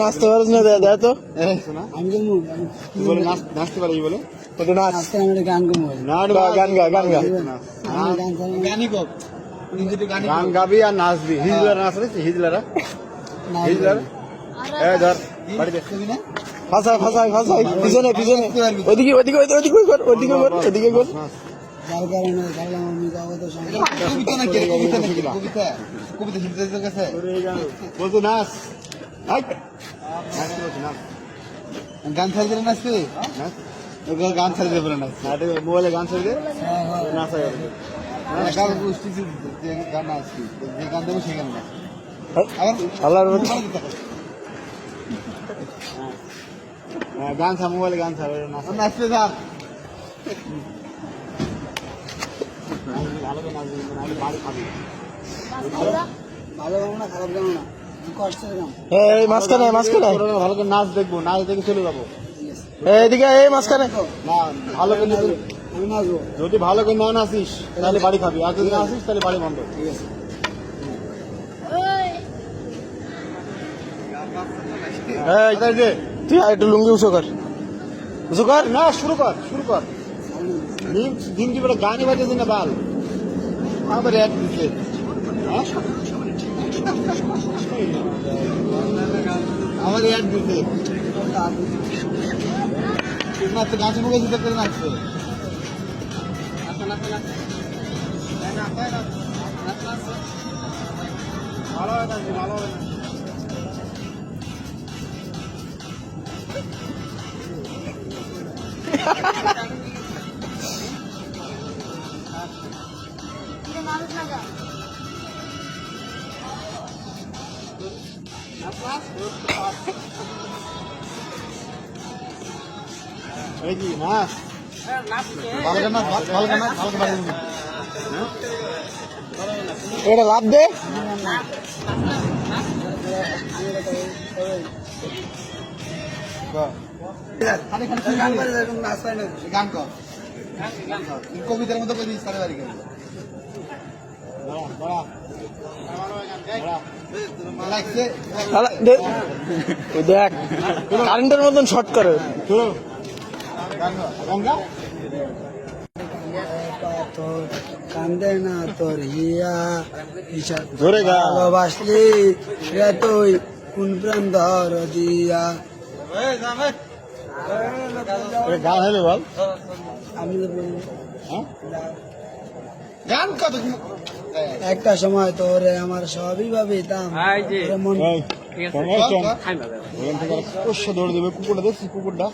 নাচতে পারিস না দাদা তো। নাচতে পারি বলে? একটু নাচ। গান গা, গান গা গান গা। গান গাবি। আর নাচবি। হিজলারা নাচ রে হিজলারা? হিজলারা? এ ধর বাড়িতে ফাঁসাই ফাঁসাই ফাঁসাই পিছনে পিছনে। ওদিকে ওদিকে ওদিকে ওদিকে কর ওদিকে কর ওদিকে কর বলতো নাচ হাই। নাচতে বলছি, নাচ। গান ছাড়ি দিলে নাচবে? নাচ। ওকে গান ছাড়ি দেবে না মোবাইলে গান ছেড়ে দে। নাচা গান গোষ্ঠী গান নাচবি যে গান দেবো সেই গান নাচ। মতো হ্যাঁ, গান ছা মোবাইলে গান ছাড়ে নাচবে যান। ভালো করে নাচবি বাড়ি খাবি। ভালো গান না খারাপ গান না কষ্টের গান এই মাঝখানে মাঝখানে। ভালো করে নাচ দেখব নাচ দেখে চলে যাব এদিকে এই মাঝখানে। না ভালো করে যদি- আমি নাচবো যদি ভালো করে না নাচিস তাহলে বাড়ি খাবি। আর যদি তাহলে বাড়ি বন্ধ। ঠিক আছে এই তাই আর একটু লুঙ্গি উঁচু কর। উঁচু কর? না শুরু কর শুরু কর। ডিম ডিম কি বলে গানই বাজে না বাল? আবার এক হ্যাঁ? আমার অ্যাড দিতে নাচতে গাছ মুখে দিতে করে নাচছে ভালো হয় না ভালো হয় না এই কি বাড়ি এটা লাভ দে। কর কবিতার মতো কই দিস সারে বাড়ি গেল দেখ কারেন্টের মতন শর্ট করে। কান্দে না তোর হিয়া ধরে গা। ভালোবাসলি রে তুই কোন প্রেম ধর দিয়া। গান হলো বল। আমি তো বলি, হ্যাঁ? গান কত একটা সময় তোরে আমার সবই পোষ্য দৌড় দেবে কুকুরটা দেখছিস কুকুরটা?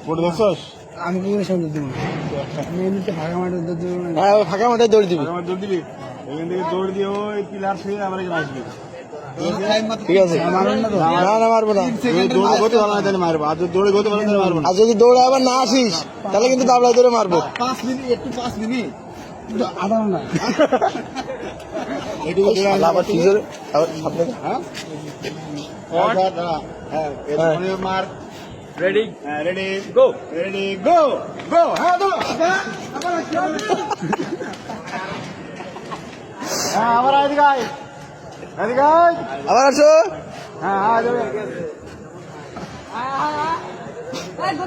কুকুরটা দেখছস? আমি কি করে শুনতে আমি এমনিতে ফাঁকা মাঠে দুধ দেবো হ্যাঁ ফাঁকা মাঠে দৌড় দিবি। দৌড় দিবি? এখান থেকে দৌড় দিয়ে ওই পিলার থেকে আবার এখানে আসবি। ঠিক আছে। না না না মারবো না। যদি দৌড়ে গতি ভালো না তাহলে মারবো। আর যদি দৌড়ে গতি ভালো তাহলে মারবো আর যদি দৌড়ে আবার না আসিস তাহলে কিন্তু দাবলায় ধরে মারবো। পাঁচ মিনিট একটু পাঁচ মিনিট। এইটুকু দৌড়ে আবার কি জোরে আবার সামনে হ্যাঁ? হ্যাঁ মার। রেডি হ্যাঁ রেডি গো রেডি গো গো হ্যাঁ হ্যাঁ আবার এদিকে আয়। এদিকে আয়। আবার আসো। হ্যাঁ হ্যাঁ থাক।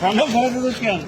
ঠান্ডা ভরে দিচ্ছিস কেন